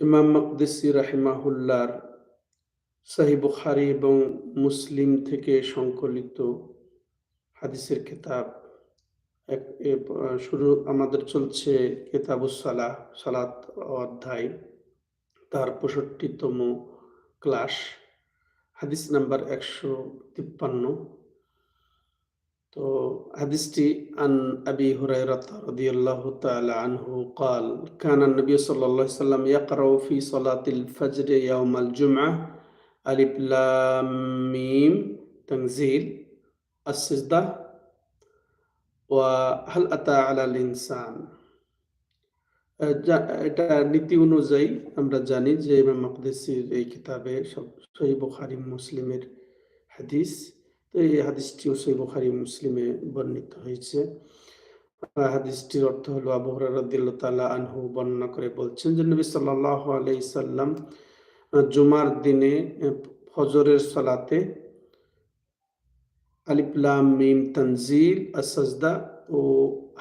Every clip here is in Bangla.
ইমাম মকদিসি রাহিমাহুল্লার সাহি বুখারি এবং মুসলিম থেকে সংকলিত হাদিসের কিতাব। এক শুরু আমাদের চলছে কেতাবুসালাহ সালাত অধ্যায়, তার পঁয়ষট্টিতম ক্লাস, হাদিস নাম্বার একশো তিপ্পান্ন। তো হাদিসটি আন আবি হুরাইরাত রাদিয়াল্লাহু তাআলা আনহু قال كان النبي صلى الله عليه وسلم يقرأ في صلاة الفجر يوم الجمعة ألف لام ميم تنزيل السجدة وهل أتى على الإنسان আহ, যা- এটা নীতি অনুযায়ী আমরা জানি যে ইমাম মকদেসির এই কিতাবে সব সহি বুখারি মুসলিমের হাদিস এই হাদিসটিও সহি বুখারি মুসলিমে বর্ণিত হয়েছে। হাদিসটির অর্থ হলো, আবু হুরায়রা রাদিয়াল্লাহু তাআলা আনহু বর্ণনা করে বলছেন যে, নবী সাল্লাল্লাহু আলাইহি সাল্লাম জুমার দিনে ফজরের সালাতে আলিফ লাম মিম তানজিল, আস-সাজদা ও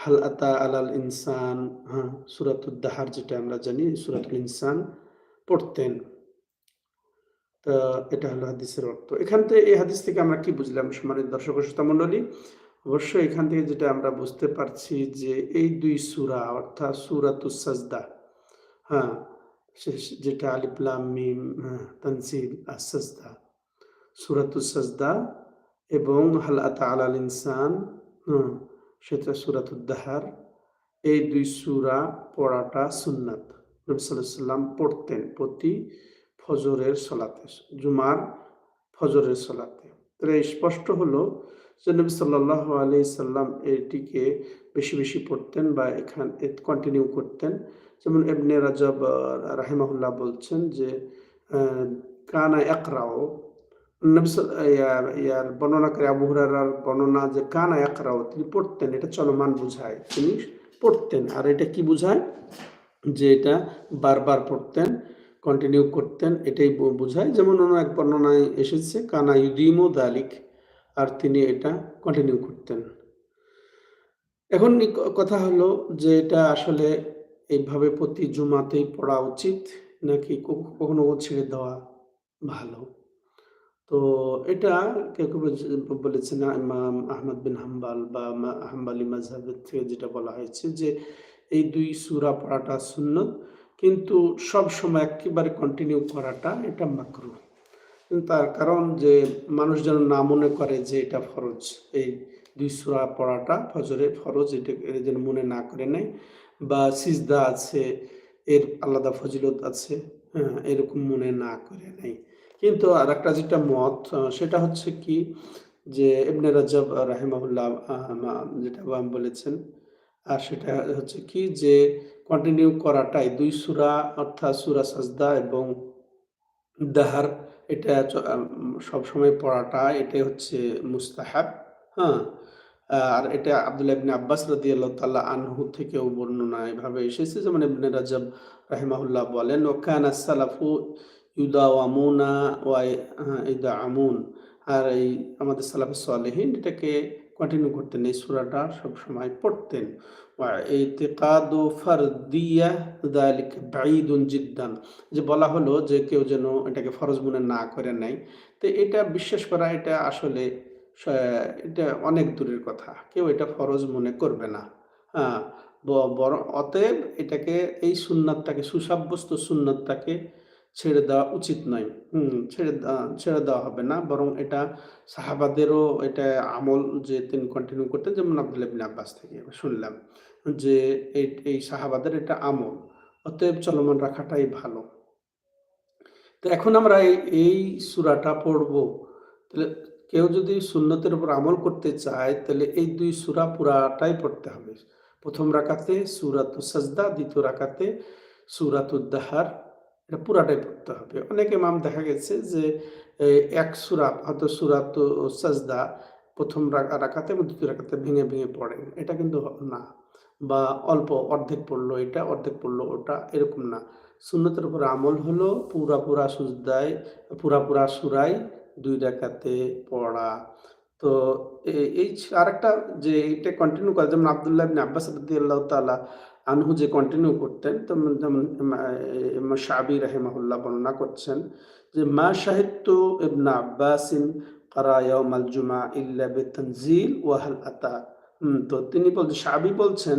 হাল আতা আলাল ইনসান হ্যাঁ সূরাতুদ দাহার যেটা আমরা জানি, সূরাতুল ইনসান, পড়তেন। এটা হলো হাদিসের অর্থ। এখান থেকে এই হাদিস থেকে আমরা কি বুঝলাম সম্মানিত দর্শক শ্রোতা মণ্ডলী? অবশ্যই এখান থেকে যেটা আমরা বুঝতে পারছি যে এই দুই সুরা অর্থাৎ সূরাতুস সাজদা হ্যাঁ যেটা আলিফ লাম মিম হ্যাঁ, তানজিল আস-সাজদা সূরাতুস সাজদা এবং হাল আতা আলাল ইনসান হুম, সেটা সূরাতুদ দাহার। এই দুই সুরা পড়াটা সুন্নাত। নবী সাল্লাম পড়তেন প্রতি ফজরের সলাতে, জুমার ফজরের সলাতে। তাহলে স্পষ্ট হলো যে নবী সাল্লাল্লাহু আলাইহি সাল্লাম এটিকে বেশি বেশি পড়তেন বা এখান কন্টিনিউ করতেন। যেমন এমনি রাজব রাহিমাহুল্লাহ বলছেন যে কানা একরাও ইয়ার আবু হুরায়রার বর্ণনা যে কানা একরাও তিনি পড়তেন, এটা চলমান বোঝায়। তিনি পড়তেন, আর এটা কি বোঝায়? যে এটা বারবার পড়তেন। কন্টিনিউ করতেন, এটাই বোঝায়। যেমন অন্য এক বর্ণনায় এসেছে, কানা ইউদিমো দালিক আর তিনি এটা কন্টিনিউ করতেন। এখন কথা হলো যে এটা আসলে এইভাবে প্রতি জুমাতেই পড়া উচিত, নাকি কখ- কখনো ছেড়ে দেওয়া ভালো? তো এটা কেউ কেউ বলছে- বলেছে না ইমাম আহমদ বিন হাম্বাল বা হাম্বালি mazhabের থেকে যেটা বলা হয়েছে যে এই দুই সূরা পড়াটা সুন্নত কিন্তু সব সময় একেবারে কন্টিনিউ করাটা এটা মাকরু তার কারণ যে মানুষ যেন না মনে করে যে এটা ফরজ, এই দুই সূরা পড়াটা ফজরে ফরজ, এটা যেন মনে না করে নেয়। বা সিজদা আছে, এর আলাদা ফজিলত আছে হ্যাঁ এরকম মনে না করে নেয়। কিন্তু আর একটা যেটা মত সেটা হচ্ছে কি যে ইবনে রাজব রাহিমাহুল্লাহ যেটা বলেছেন, আর সেটা হচ্ছে কি যে কন্টিনিউ করাটাই। দুই সুরা, অর্থাৎ সুরা সাজদা এবং দাহার, এটা সবসময় পড়াটা, এটাই হচ্ছে মুস্তাহাব হ্যাঁ? আর এটা আব্দুল্লাহ ইবনে আব্বাস রাদিয়াল্লাহু তাআলা আনহু থেকেও বর্ণনা এভাবে এসেছে। যেমন ইবনে রাজব রাহিমাহুল্লাহ বলেন ও কানা সালাফু ইউদাওয়ামুনা ওয়া ইদাআমুন। আর এই আমাদের সালাফে সালেহিন এটাকে কন্টিনিউ করতেন। এই সূরাটা সব সময় পড়তেন। ইতিকাদু ফারদিয়া যালিক বাঈদুন জিদ্দান। যে বলা হলো যে কেউ যেন এটাকে ফরজ মনে না করে নেয়। তো এটা বিশ্বাস করা, এটা আসলে এটা অনেক দূরের কথা। কেউ এটা ফরজ মনে করবে না। হ্যাঁ অতএব এটাকে, এই সুন্নাতটাকে, সুসাব্যস্ত সুন্নাতটাকে ছেড়ে দেওয়া উচিত নয়। হুম, ছেড়ে ছেড়ে দেওয়া হবে না। বরং এটা সাহাবাদেরও এটা আমল যে তিনি কন্টিনিউ করতেন, যেমন আব্দুল্লাহ ইবনে আব্বাস থেকে শুনলাম যে এই সাহাবাদের এটা আমল। অতএব চলমান রাখাটাই ভালো। তো এখন আমরা এই সূরাটা পড়ব। তাহলে কেউ যদি সুন্নতের উপর আমল করতে চায়, তাহলে এই দুই সূরা পুরাটাই পড়তে হবে। প্রথম রাকাতে সুরাত সাজদা, দ্বিতীয় রাকাতে সুরাত দাহার। এটা পুরাটাই পড়তে হবে। অনেক ইমাম দেখা গেছে যে এক সুরা, হয়তো সুরা তো সাজদা প্রথম রাকাতে এবং দ্বিতীয় রাকাতে ভেঙে ভেঙে পড়েন। এটা কিন্তু না। বা অল্প অর্ধেক পড়ল এটা, অর্ধেক পড়ল ওটা, এরকম না। সুন্নতের উপর আমল হলো পুরা পুরা সুজদায়, পুরা পুরা সুরাই দুই রাকাতে পড়া। তো এই আরেকটা যে, এটা কন্টিনিউ করা, যেমন আব্দুল্লাহ আব্বাস রাদিয়াল্লাহু তাআলা আনহু যে কন্টিনিউ করতেন, তেমন যেমন শাবি রাহেমাহুল্লাহ বর্ণনা করছেন যে, মা সাহিত্য ইবনা আব্বাসিন কারা ইয়াউমাল জুমা ইল্লা বিতানজিল ওয়াহাল আতা। তো তিনি বলছেন সাবি বলছেন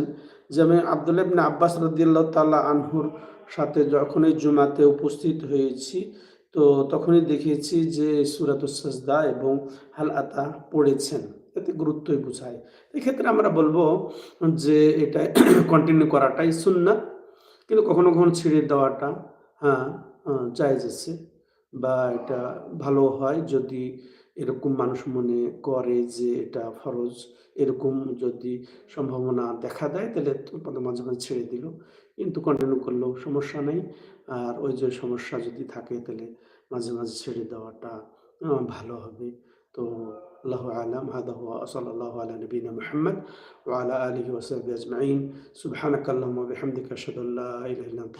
যে, আমি আবদুল্লাহ ইবনে আব্বাস রাদিয়াল্লাহু তাআলা আনহুর সাথে যখন এই জুমাতে উপস্থিত হয়েছি তো তখনই দেখেছি যে সুরাতুস সাজদা এবং হাল আতা পড়েছেন। এতে গুরুত্বই বোঝায়। এক্ষেত্রে আমরা বলব যে এটা কন্টিনিউ করাটাই সুন্নাত, কিন্তু কখনো কখনো ছেড়ে দেওয়াটা হ্যাঁ জায়েজ আছে বা এটা ভালো হয় যদি এরকম মানুষ মনে করে যে এটা ফরজ। এরকম যদি সম্ভাবনা দেখা দেয়, তাহলে মাঝে মাঝে ছেড়ে দিল। কিন্তু কন্টিনিউ করলেও সমস্যা নেই। আর ওই যে সমস্যা যদি থাকে তাহলে মাঝে মাঝে ছেড়ে দেওয়াটা ভালো হবে। তো আল্লাহ আলম, হাদা সাল্লাহ আল্লাহ নবীন মোহাম্মদ ওয়ালা আলহি ওসব আজমাইন। সুবহানাক হামদিক আশহাদু আল্লা ইলাহা ইল্লা আনতা